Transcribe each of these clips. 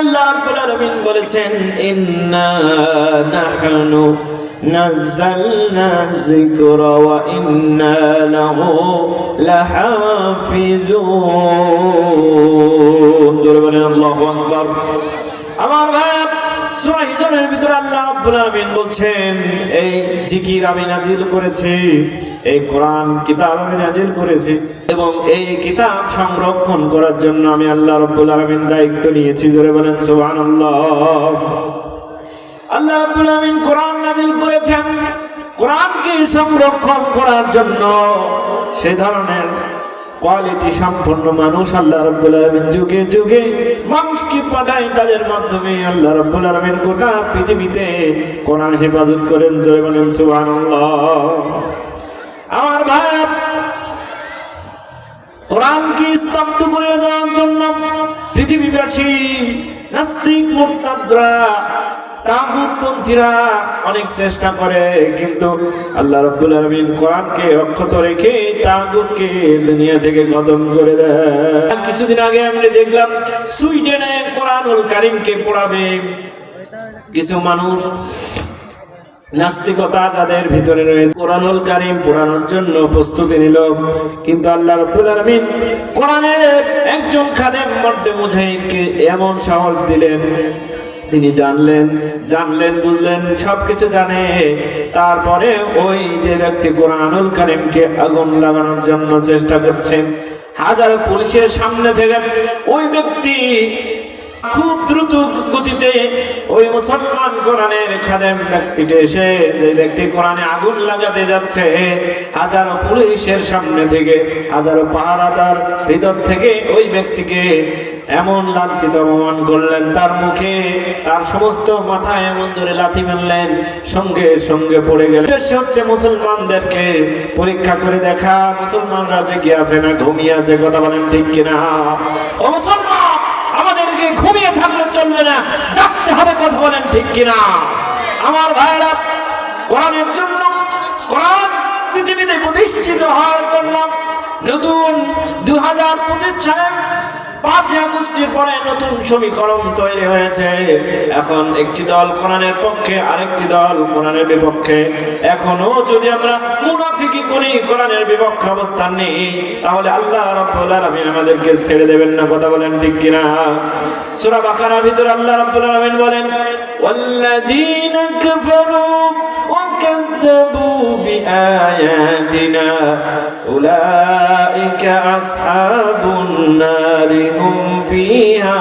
আল্লাহ বলেছেন ইন্না নাহনু নাযালনা যিকরা ওয়া ইন্না লাহু লাহাফিজুন। আমার ভাই ভিতরে আল্লাহ রাব্বুল আলামিন বলছেন, এই জিকির আমি করেছি, এই কোরআন কিতাব আমি নাজিল করেছি এবং এই কিতাব সংরক্ষণ করার জন্য আমি আল্লাহ রাব্বুল আলামিন দায়িত্ব নিয়েছি। জোরে বলেন, সুবহানাল্লাহ। আল্লাহ রাব্বুল আলামিন কোরআন নাজিল করেছেন। কোরআনকে সংরক্ষণ করার জন্য সে ধরনের কোয়ালিটি সম্পন্ন মানুষ আল্লাহ রাব্বুল আলামিন যুগে যুগে মানুষকে পাঠায় তাদের মাধ্যমে আল্লাহ রাব্বুল আলামিন গোটা পৃথিবীতে কোরআন হেফাজত করেন জয় বলেন সুবহানাল্লাহ। আমার ভাই কোরআনকে স্তব্ধ করে দেওয়ার জন্য পৃথিবীবাসী নাস্তিক মুরতাদরা তাগুতপন্থীরা অনেক চেষ্টা করে, কিন্তু আল্লাহ রাব্বুল কোরআনকে অক্ষত রেখে তাগুতকে দুনিয়া থেকে খতম করে দেয়। কিছুদিন আগে দেখলাম, সুইডেনে কোরআনুল পড়াবে কিছু মানুষ। নাস্তিকতা যাদের ভিতরে রয়েছে। কোরআনুল কারিম পড়ানোর জন্য প্রস্তুতি নিল, কিন্তু আল্লাহ রাব্বুল আলামিন কোরআনের একজন খাদেম মধ্যে মুজাহিদকে এমন সাহস দিলেন তিনি জানলেন জানলেন, বুঝলেন, সবকিছু জানে। তারপরে ওই যে ব্যক্তি কোরআনুল কারিমকে আগুন লাগানোর জন্য চেষ্টা করছেন, হাজার পুলিশের সামনে থেকে ওই ব্যক্তি খুব দ্রুত গতিতে ওই মুসলমান কোরআনের খাদেম ব্যক্তিটি এসে যে ব্যক্তি কোরআনে আগুন লাগাতে যাচ্ছে, হাজারো পুলিশের সামনে থেকে, হাজারো পাহারাদার ভিতর থেকে ওই ব্যক্তিকে এমন লাঞ্ছিত অপমান করলেন। তার মুখে, তার সমস্ত মাথায় এমন ধরে লাথি মারলেন। সঙ্গে সঙ্গে পড়ে গেল। উদ্দেশ্য হচ্ছে মুসলমানদেরকে পরীক্ষা করে দেখা। মুসলমানরা কি আছে না, ঘুমিয়ে আছে, কথা বলেন ঠিক কিনা? ও মুসলমান, আমাদেরকে ঘুমিয়ে থাকলে চলবে না। জাগতে হবে, কথা বলেন ঠিক কিনা? আমার ভাইরা কোরআনের জন্য, কোরআন পৃথিবীতে প্রতিষ্ঠিত হওয়ার জন্য নতুন দু হাজার পঁচিশ সালে পরে নতুন তৈরি হয়েছে। এখন একটি দল পক্ষে দল বিপক্ষে। এখনও যদি আমরা মুনাফিকি করি অবস্থান নেই, তাহলে আল্লাহ আমাদেরকে ছেড়ে দেবেন না, কথা বলেন ঠিক কিনা? সূরা বাকারার ভিতরে আল্লাহ রাব্বুল আলামিন বলেন والذين كفروا وكذبوا بآياتنا أولئك أصحاب النار هم فيها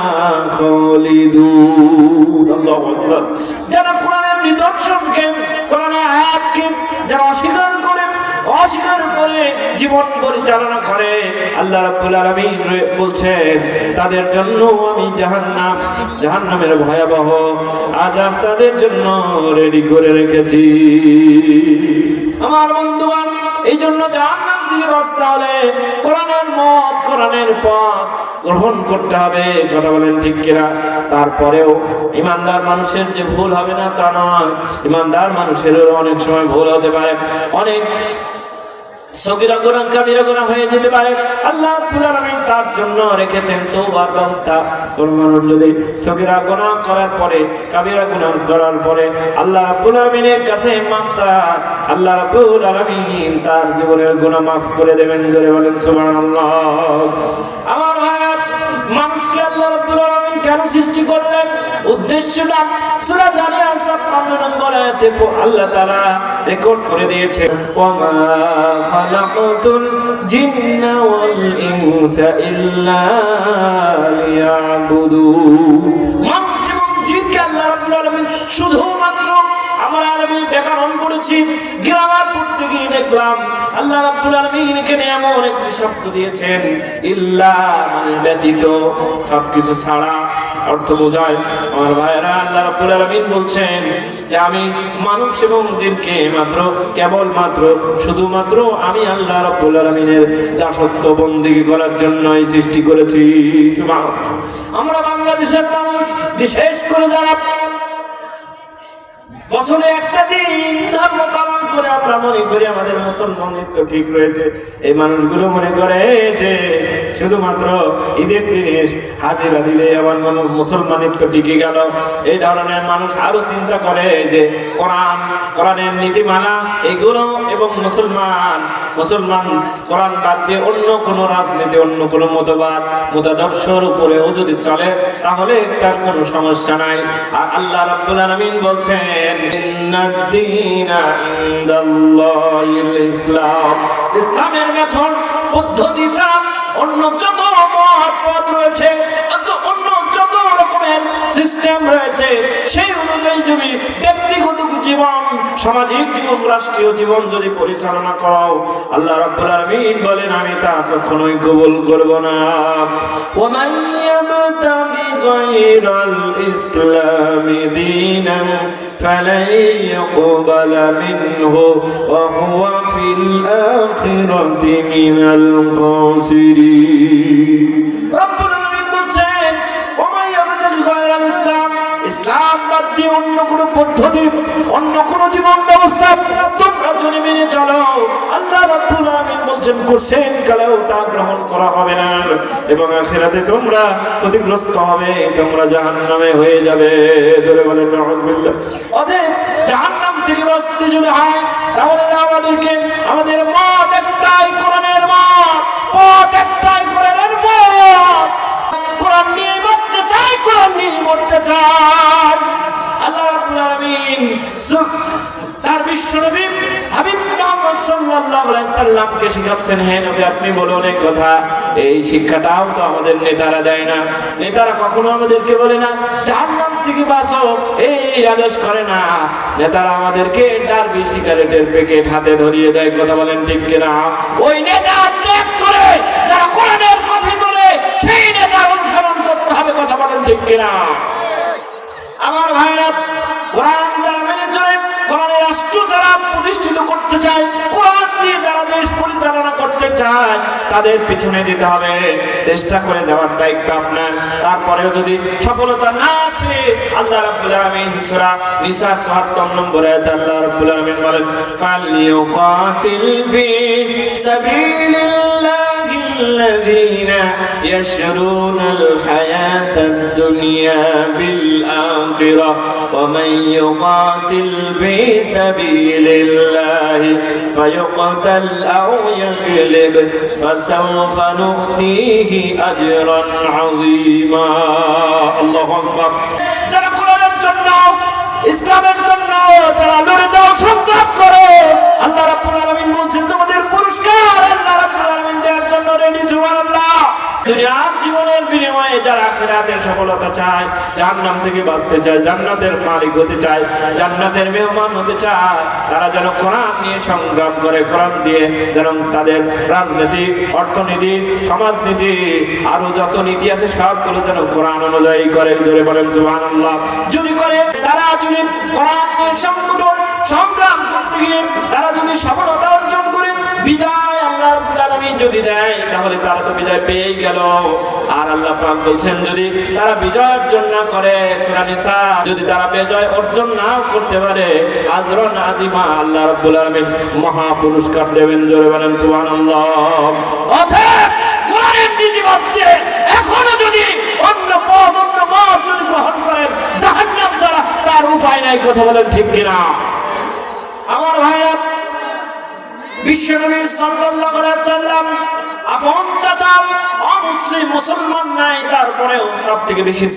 خالدون. الله أكبر. অস্বীকার করে জীবন পরিচালনা করে। আল্লাহ রাব্বুল আলামিন বলছেন, তাদের জন্য আমি জাহান্নাম, জাহান্নামের ভয়াবহ আযাব তাদের জন্য রেডি করে রেখেছি। আমার বন্ধুগণ এই জন্য জাহান্নাম থেকে বাঁচতে হলে কোরআনের মত, কোরআনের পথ গ্রহণ করতে হবে। কথা বলেন ঠিক কিনা? তারপরেও ইমানদার মানুষের যে ভুল হবে না তা নয়। ইমানদার মানুষেরও অনেক সময় ভুল হতে পারে। অনেক সগিরা গোনা কাবিরা গোনা হয়ে যেতে পারে। আল্লাহ তার জন্য রেখেছেন তৌবার ব্যবস্থা। কোনো মানুষ যদি সগিরা গুণা করার পরে কাবিরা গুণা করার পরে আল্লাহ রাব্বুল কাছে আল্লাহ তার জীবনের গুণা মাফ করে দেবেন জোরে বলেন সুবহানাল্লাহ। আমার মানুষকে আল্লাহ কেন সৃষ্টি করলেন? উদ্দেশ্যটা নম্বর আয়াতে আল্লাহ তারা রেকর্ড করে দিয়েছে খালাকতুল জিন্না ওয়াল ইনসা إلا ليعبدون মানুষ এবং জিনকে আল্লাহ রাব্বুল আলামিন শুধুমাত্র আমরা আরবি ব্যাকরণ পড়েছি গ্রামার পড়তে গিয়ে দেখলাম আল্লাহ রাব্বুল আলামিন এখানে এমন একটি শব্দ দিয়েছেন ইল্লা মানে ব্যতীত সবকিছু ছাড়া অর্থ বোঝায় আমার ভাইয়েরা, আল্লাহ রাব্বুল আলামিন বলছেন যে আমি মানুষ এবং জিনকে মাত্র কেবল মাত্র শুধুমাত্র আমি আল্লাহ রাব্বুল আলামিনের দাসত্ব বন্দিগি করার জন্যই সৃষ্টি করেছি। আমরা বাংলাদেশের মানুষ, বিশেষ করে যারা বছরে একটা দিন ধর্ম পালন করে আমরা মনে করি আমাদের মুসলমানিত্ব ঠিক রয়েছে। এই মানুষগুলো মনে করে যে শুধুমাত্র ঈদের দিনে হাজিরা দিলে আমার মনে মুসলমানিত্ব টিকে গেল। এই ধরনের মানুষ আরও চিন্তা করে যে কোরআন, কোরআনের নীতিমালা এগুলো এবং মুসলমান মুসলমান কোরআন বাদ দিয়ে অন্য কোনো রাজনীতি, অন্য কোনো মতবাদ, মতাদর্শর উপরেও যদি চলে, তাহলে তার কোনো সমস্যা নাই। আর আল্লাহ রাব্বুল আলামিন বলছেন ইসলামের মেথড পদ্ধতি চাপ অন্য যত মহাপদ রয়েছে অন্য যত রকমের সিস্টেম রয়েছে সেই অনুযায়ী যদি ব্যক্তিগত জীবন সামাজিক জীবন রাষ্ট্রীয় জীবন যদি পরিচালনা করো আল্লাহ রাব্বুল আলামিন বলেন আমি তা কখনোই কবুল করব না ওমান ইয়াবতাগি গায়রাল ইসলামি দীনান فلن يقبل منه وهو في الآخرة من الخاسرين رب العالمين অন্য কোন পদ্ধতি, অন্য কোন জীবন ব্যবস্থা তোমরা যদি মেনে চলো। আল্লাহ বলছেন কালেও তা গ্রহণ করা হবে না এবং আখিরাতে তোমরা ক্ষতিগ্রস্ত হবে, তোমরা জাহান্নামে হয়ে যাবে। আমাদের মত পথ সাল্লামকে শিখাচ্ছেন, হে নবী, আপনি বলুন এই কথা। এই শিক্ষাটাও তো আমাদের নেতারা দেয় না। নেতারা কখনো আমাদেরকে বলে না, জাহান্নাম থেকে বাঁচো, এই আদেশ করে না। নেতারা আমাদেরকে ডারবি সিগারেটের প্যাকেট হাতে ধরিয়ে দেয়, কথা বলেন ঠিক কিনা? ওই নেতা ত্যাগ করে, যারা কোরআনের কপি তোলে, সেই নেতার অনুসরণ করতে হবে, কথা বলেন ঠিক কিনা? আমার ভাইরা, কোরআন রাষ্ট্র যারা প্রতিষ্ঠিত করতে চায়, কোরআন নিয়ে যারা দেশ পরিচালনা করতে চায়, তাদের পিছনে যেতে হবে। চেষ্টা করে যাওয়ার দায়িত্ব আপনার। তারপরেও যদি সফলতা না আসে, আল্লাহ রাব্বুল আলামিন সূরা নিসা 74 নম্বরে আয়াতে আল্লাহ রাব্বুল আলামিন বলেন ফালিয়ুকাতিল ফি সাবিলিল্লাহি। الذين يشرون الحياة الدنيا بالآخرة ومن يقاتل في سبيل الله فيقتل أو يغلب فسوف نؤتيه أجرا عظيما الله أكبر যারা কোরআনের জন্য ইসলামের জন্য যারা লড়ে যাও সংগ্রাম জীবনের বিনিময়ে যারা সফলতা চায় থেকে বাঁচতে চায়, জান্নাতের মালিক হতে চায়, জান্নাতের মেহমান হতে চায়, তারা যেন কোরআন নিয়ে সংগ্রাম করে, কোরআন দিয়ে যেন তাদের রাজনীতি, অর্থনীতি, সমাজনীতি, আরও যত নীতি আছে সবগুলো যেন কোরআন অনুযায়ী করে। ধরে বলেন যদি করে, তারা যদি কোরআন নিয়ে সংগঠন সংগ্রাম করতে গিয়ে, তারা যদি সফলতা অর্জন করে, বিজয় যদি দেয়, তাহলে তারা তো বিজয় পেয়েই গেল। আর আল্লাহ পাক বলছেন, যদি তারা বিজয় অর্জন না করে সূরা নিসা, যদি তারা বিজয় অর্জন না করতে পারে, আজরন আজিমা আল্লাহ রাব্বুল আলামিন মহা পুরস্কার দেবেন, জোরে বলেন নীতিমধ্যে এখনও যদি অন্য পথ, অন্য মত যদি গ্রহণ করেন, জাহান্নাম ছাড়া তার উপায় নাই, কথা বলেন ঠিক কিনা? আমার ভাইয়া বিশ্বনবী সাল্লাল্লাহু আলাইহি মুসলমান সব থেকে বেশি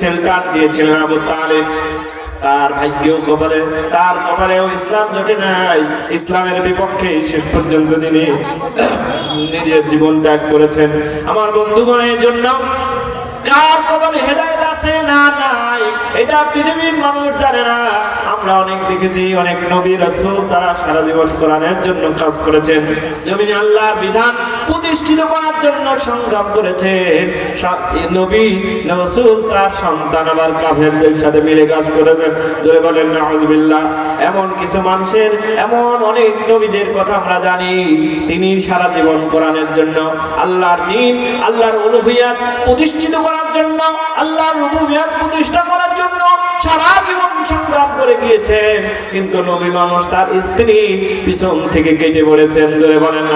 দিয়েছিলেন তার ভাগ্যেও কপালে, তার কপালেও ইসলাম জোটে নাই। ইসলামের বিপক্ষে শেষ পর্যন্ত তিনি নিজের জীবন ত্যাগ করেছেন। আমার বন্ধুগণের জন্য কার কপালে হেদায়েত আছে না নাই, এটা পৃথিবীর মানুষ জানে না। আমরা অনেক দেখেছি, অনেক নবী রাসূল তারা সারা জীবন কোরআনের জন্য কাজ করেছেন। জমিনে আল্লাহর বিধান প্রতিষ্ঠিত করার জন্য সংগ্রাম করেছে। নবী রাসূল তার সন্তান আবার কাফেরদের সাথে মিলে কাজ করেছেন। জোরে বলেন, নাউজুবিল্লাহ। এমন কিছু মানুষের, এমন অনেক নবীদের কথা আমরা জানি। তিনি সারা জীবন কোরআনের জন্য আল্লাহর দিন, আল্লাহর উলুহিয়াত প্রতিষ্ঠিত করার জন্য আল্লাহর রুবুবিয়াত প্রতিষ্ঠা করার জন্য সারা জীবন সংগ্রাম করে গিয়েছেন। কিন্তু নবী মানুষ তার স্ত্রী পিছন থেকে কেটে পড়েছেন। জোরে বলেন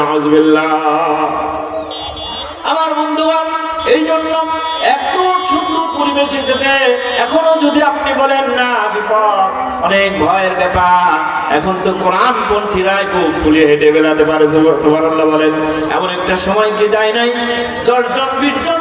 আমার বন্ধুগণ এই জন্য এত সুন্দর পরিবেশ এসেছে। এখনও যদি আপনি বলেন, না, বিপদ, অনেক ভয়ের ব্যাপার। এখন তো কোরআন পন্থীরাই ফুলিয়ে হেঁটে বেড়াতে পারে। বলেন। এমন একটা সময় কি যায় নাই? দশজন, বিশজন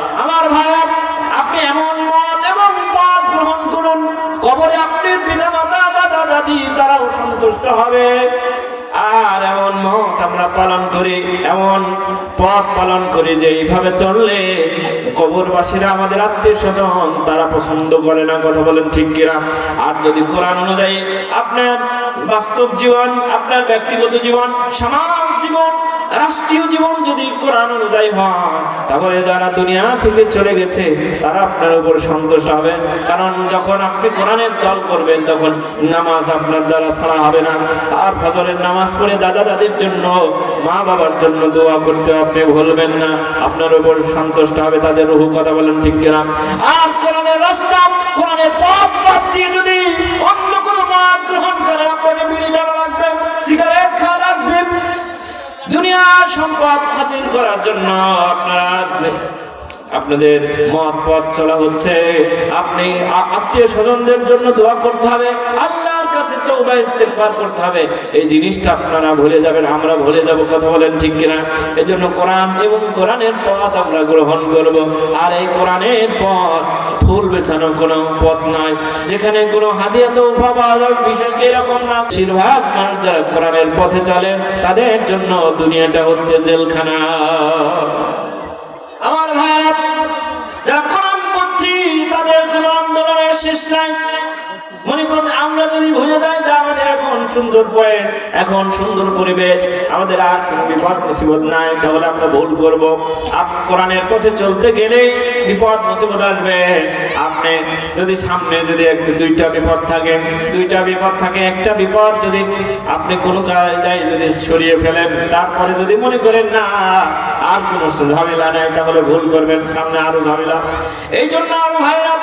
আমার ভাইয়া, আপনি এমন মত এমন পথ গ্রহণ করুন। কবরে আপনার পিতা মাতা দাদা দাদি তারাও সন্তুষ্ট হবে। আর এমন মত আমরা পালন করি, এমন পথ পালন করি যে এইভাবে চললে কবরবাসীরা আমাদের আত্মীয় স্বজন তারা পছন্দ করে না, কথা বলেন ঠিক কিনা? আর যদি কোরআন অনুযায়ী আপনার বাস্তব জীবন, আপনার ব্যক্তিগত জীবন, সমাজ জীবন রাষ্ট্রীয় জীবন যদি কোরআন অনুযায়ী হয়, তাহলে যারা দুনিয়া থেকে চলে গেছে, তারা আপনার উপর সন্তুষ্ট হবে। কারণ যখন আপনি কোরআনের দল করবেন, তখন নামাজ আপনার দ্বারা ছাড়া হবে না। আর ফজরের নামাজ পড়ে দাদা দাদির জন্য মা বাবার জন্য দোয়া করতে আপনি ভুলবেন না। আপনার উপর সন্তুষ্ট হবে, তাদের রুহু কথা বলেন ঠিক কিনা? আর কোরআনের রাস্তা, কোরআনের পথ বাদ দিয়ে যদি অন্য কোনো মত গ্রহণ করেন আপনাকে বিড়ি লাগবে, সিগারেট লাগবে দুনিয়ার সম্পদ হাসিল করার জন্য আপনারা আপনাদের মত পথ চলা হচ্ছে। আপনি আত্মীয় স্বজনদের জন্য দোয়া করতে হবে। আল্লাহর কাছে তওবা ইস্তেগফার করতে হবে। এই জিনিসটা আপনারা ভুলে যাবেন, আমরা ভুলে যাব, কথা বলেন ঠিক কিনা? এই জন্য কোরআন এবং কোরআনের পথ আমরা গ্রহণ করব। আর এই কোরআনের পথ ফুল বেছানো কোনো পথ নয়। যেখানে কোনো হাদিয়া তো পাওয়া যাবে বিষয়টি এরকম না, বেশিরভাগ মানুষ যারা কোরআনের পথে চলে, তাদের জন্য দুনিয়াটা হচ্ছে জেলখানা। আমার ভাইরা, যারা কোরআন কোরআনপন্থী তাদের কোনো আন্দোলনের শেষ নাই। মনে করতে আমরা যদি ভুলে যাই যে আমাদের এখন সুন্দর পয়েন্ট এখন সুন্দর পরিবেশ। আমাদের আর কোনো বিপদ মুসিবত নাই, তাহলে আমরা ভুল করব। কোরআনের পথে চলতে গেলেই বিপদ মুসিবত আসবে। আপনি যদি সামনে যদি একটা দুইটা বিপদ থাকে, দুইটা বিপদ থাকে, একটা বিপদ যদি আপনি কোনো কায়দায় যদি সরিয়ে ফেলেন, তারপরে যদি মনে করেন, না, আর কোনো ঝামেলা নেই, তাহলে ভুল করবেন, সামনে আরও ঝামেলা। এই জন্য আরও ভাইরা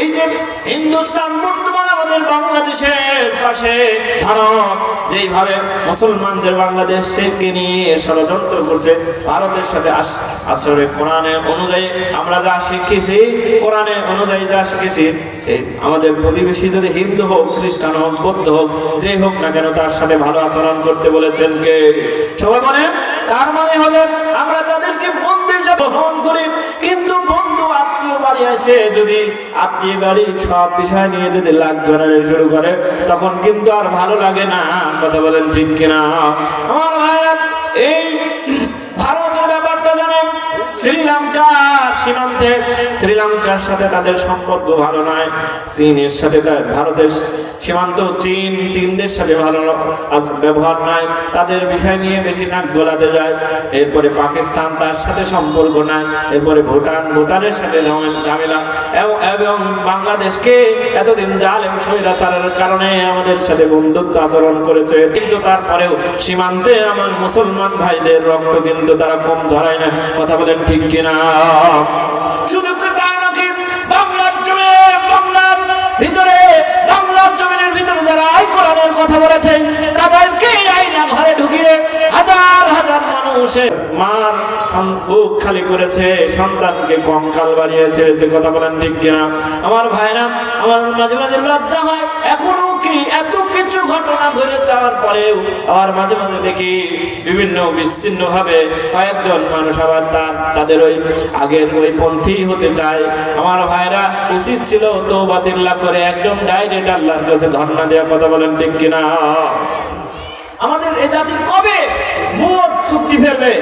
এই যে হিন্দুস্তান বর্তমান আমাদের বাংলাদেশের পাশে, ভারত, যেইভাবে মুসলমানদের বাংলাদেশকে নিয়ে ষড়যন্ত্র করছে, ভারতের সাথে আসলে কোরআনে অনুযায়ী আমরা যা শিখেছি, কোরআনে অনুযায়ী যা শিখেছি আমাদের প্রতিবেশী যদি হিন্দু হোক, খ্রিস্টান হোক, বৌদ্ধ হোক যে হোক না কেন তার সাথে ভালো আচরণ করতে বলেছেন কে? সবাই বলেন, তার মানে হলো আমরা তাদেরকে বন্ধু হিসাবে গ্রহণ করি, কিন্তু বন্ধু বাড়ি আসে যদি আত্মীয় বাড়ি সব বিষয় নিয়ে যদি লাখ ধরে শুরু করে, তখন কিন্তু আর ভালো লাগে না। কথা বলেন ঠিক কিনা? আমার ভাইরা এই জানেন এরপরে পাকিস্তান তার সাথে সম্পর্ক নাই। এরপরে ভুটান, ভুটানের সাথে ঝামেলা এবং- এবং বাংলাদেশকে এতদিন জালেম স্বৈরাচারের কারণে আমাদের সাথে বন্ধুত্ব আচরণ করেছে। কিন্তু তারপরেও সীমান্তে আমার মুসলমান ভাইদের রক্ত কিন্তু তারা কম ঝরায় না। কথা বলেন ঠিক কিনা? শুধু বাংলার জমে বাংলার ভিতরে, বাংলার জমিনের ভিতরে যারা আই কোরআনের কথা বলেছেন, তাদেরকে আইনা ঘরে ঢুকিয়ে হাজার হাজার মানুষের মার বুক খালি করেছে, সন্তানকে কঙ্কাল বানিয়ে ছেড়েছে কথা বলেন ঠিক কিনা? আমার ভাইরা, আমার মাঝে মাঝে লজ্জা হয়, এখনও কি? এত কিছু ঘটনা ঘটে যাওয়ার পরেও আবার মাঝে মাঝে দেখি বিভিন্ন বিচ্ছিন্ন ভাবে কয়েকজন মানুষ আবার তার, তাদের ওই আগের ওই পন্থী হতে চায়। আমার ভাইরা উচিত ছিল তো বাতিল্লা করে একদম ডাইরেক্ট আল্লাহর কাছে ধর্ণা দেওয়া কথা বলেন ঠিক কিনা? আমাদের এ জাতি কবে মুখ চুক্তি ফেলবে?